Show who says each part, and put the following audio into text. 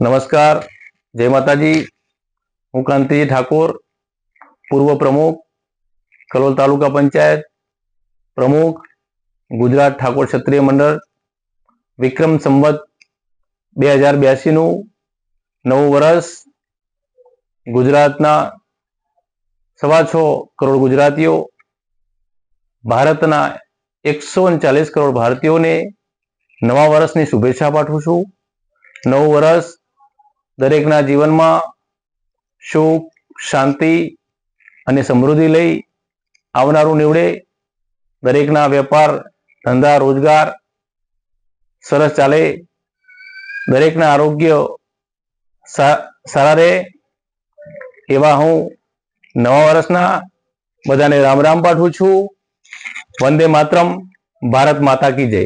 Speaker 1: નમસ્કાર. જય માતાજી. હું કાંતિજી ઠાકોર, પૂર્વ પ્રમુખ કલોલ તાલુકા પંચાયત પ્રમુખ, ગુજરાત ઠાકોર ક્ષત્રિય મંડળ, વિક્રમ સંવત બે હજાર બ્યાસીનું નવું વર્ષ, ગુજરાતના સવા છ કરોડ ગુજરાતીઓ, ભારતના એકસો ચાલીસ કરોડ ભારતીયોને નવા વર્ષની શુભેચ્છા પાઠવું છું. નવું વર્ષ દરેકના જીવનમાં સુખ, શાંતિ અને સમૃદ્ધિ લઈ આવનારું નીવડે. દરેકના વેપાર, ધંધા, રોજગાર સરસ ચાલે. દરેકના આરોગ્ય સારા રહે. એવા હું નવા વર્ષના બધાને રામ રામ પાઠવું છું. વંદે માતરમ, ભારત માતા કી જય.